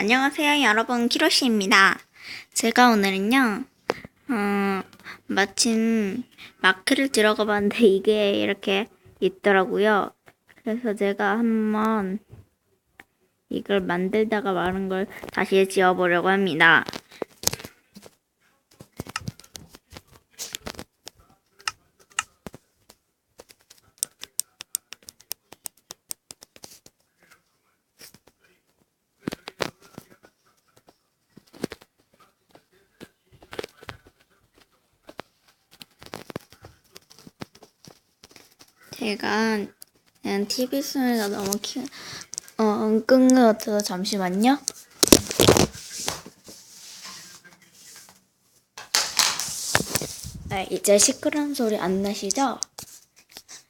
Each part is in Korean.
안녕하세요, 여러분. 키로시입니다. 제가 오늘은요, 어, 마침 마크를 들어가 봤는데 이게 이렇게 있더라고요. 그래서 제가 한번 이걸 만들다가 마른 걸 다시 지어보려고 합니다. 제가 그냥 TV 소리가 너무 키, 어, 끈것 같아서 잠시만요. 네, 이제 시끄러운 소리 안 나시죠?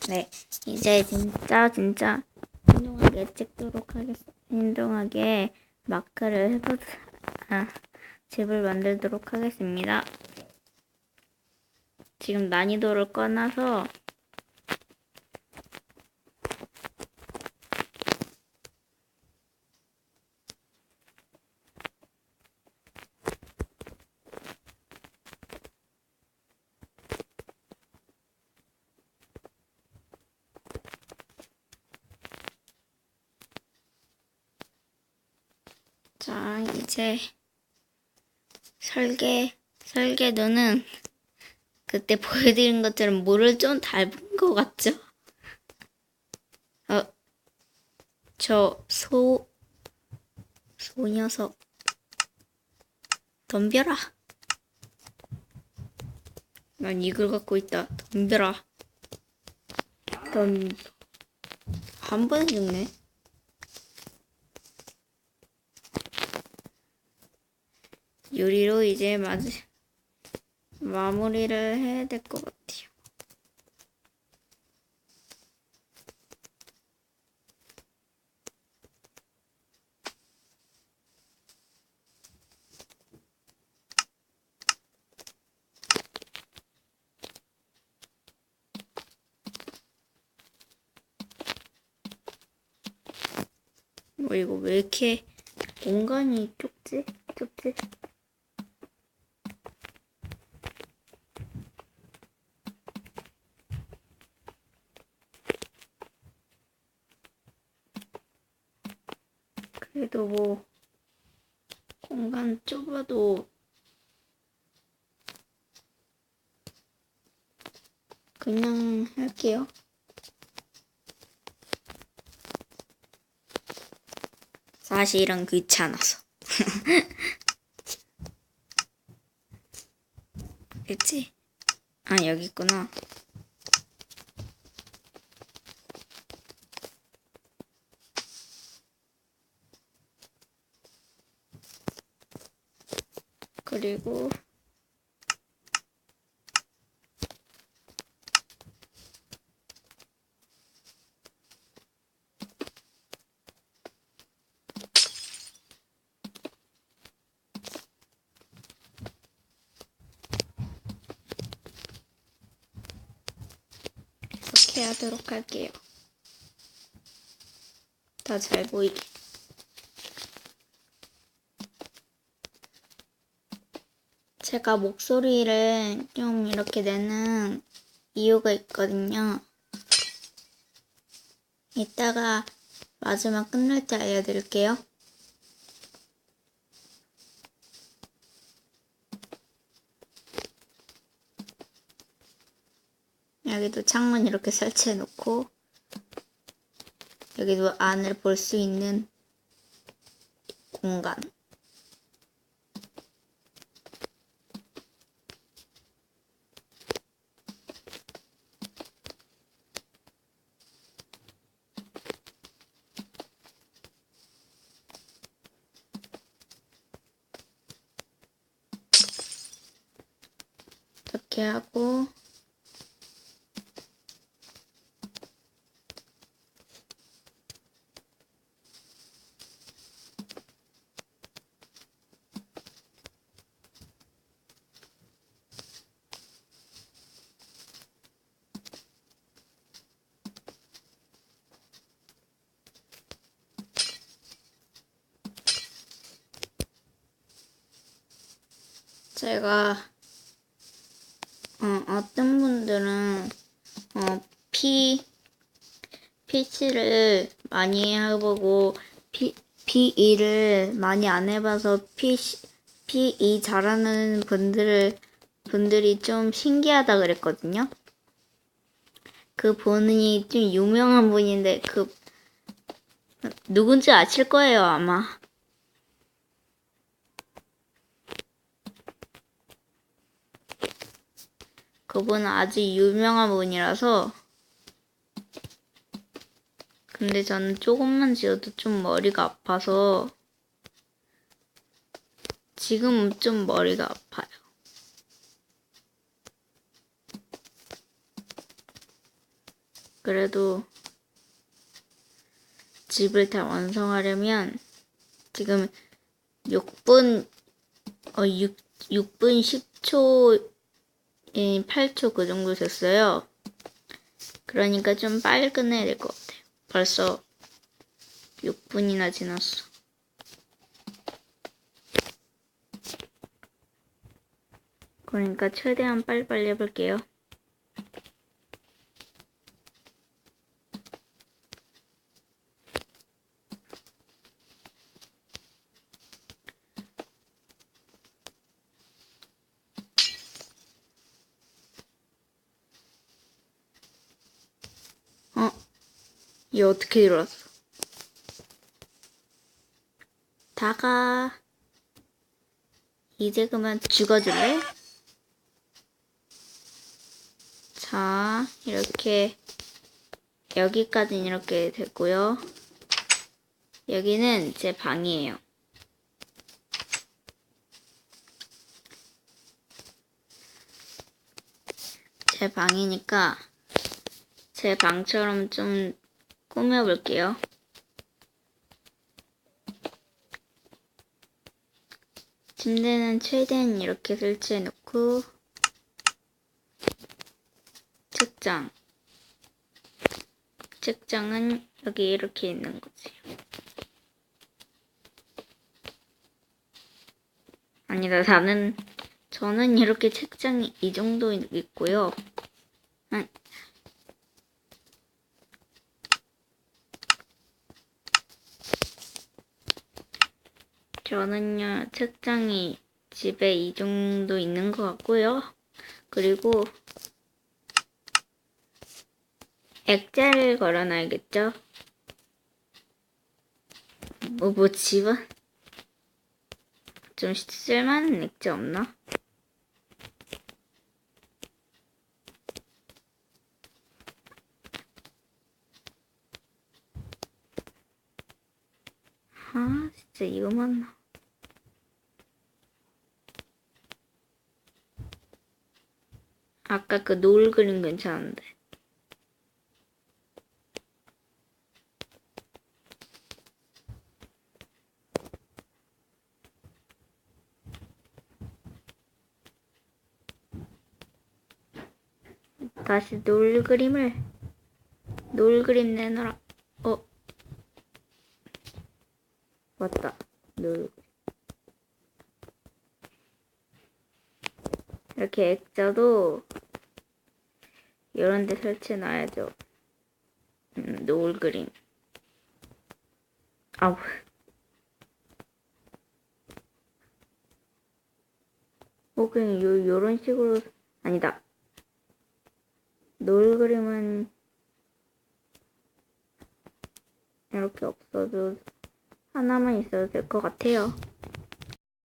네, 이제 진짜 진짜 신중하게 찍도록 하겠습니다. 신중하게 마크를 해보, 아, 집을 만들도록 하겠습니다. 지금 난이도를 꺼놔서 자, 이제 설계, 설계도는 그때 보여드린 것처럼 물을 좀 닮은 것 같죠? 어, 저 소, 소 녀석. 덤벼라. 난 이걸 갖고 있다. 덤벼라. 덤, 한 번에 죽네. 유리로 이제 마지, 마무리를 해야 될 것 같아요. 뭐 이거 왜 이렇게 공간이 좁지? 좁지? 그래도 뭐 공간 좁아도 그냥 할게요. 사실은 귀찮아서. 그치? 아, 여기 있구나. 그리고 이렇게 하도록 할게요. 다 잘 보이게. 제가 목소리를 좀 이렇게 내는 이유가 있거든요. 이따가 마지막 끝날 때 알려드릴게요. 여기도 창문 이렇게 설치해 놓고 여기도 안을 볼 수 있는 공간. 이렇게 하고. 제가 어, 어떤 분들은 어, P PC를 많이 해보고 P PE를 많이 안 해봐서 P PE 잘하는 분들을 분들이 좀 신기하다 그랬거든요. 그 분이 좀 유명한 분인데 그 누군지 아실 거예요 아마. 그분은 아주 유명한 분이라서 근데 저는 조금만 지어도 좀 머리가 아파서 지금은 좀 머리가 아파요. 그래도 집을 다 완성하려면 지금 6분 어 6, 6분 10초 8초 그 정도 됐어요. 그러니까 좀 빨리 끝내야 될 것 같아요. 벌써 6분이나 지났어. 그러니까 최대한 빨리빨리 해볼게요. 어? 얘 어떻게 일어났어? 다가 이제 그만 죽어줄래? 자, 이렇게 여기까지는 이렇게 됐고요. 여기는 제 방이에요. 제 방이니까 제 방처럼 좀 꾸며볼게요. 침대는 최대한 이렇게 설치해 놓고 책장 책장은 여기 이렇게 있는 거지. 아니다, 나는 저는 이렇게 책장이 이 정도 있고요. 아, 저는요, 책장이 집에 이 정도 있는 것 같고요. 그리고 액자를 걸어놔야겠죠? 뭐, 뭐, 집은? 좀 쓸만한 액자 없나? 아, 진짜 이거만. 아까 그 노을 그림 괜찮은데. 다시 노을 그림을 노을 그림 내놔라. 어 맞다 노을. 이렇게 액자도 이런 데 설치해 놔야죠. 음, 노을 그림. 아우. 뭐 그냥 요, 요런 식으로 아니다. 노을 그림은 이렇게 없어도 하나만 있어도 될 것 같아요.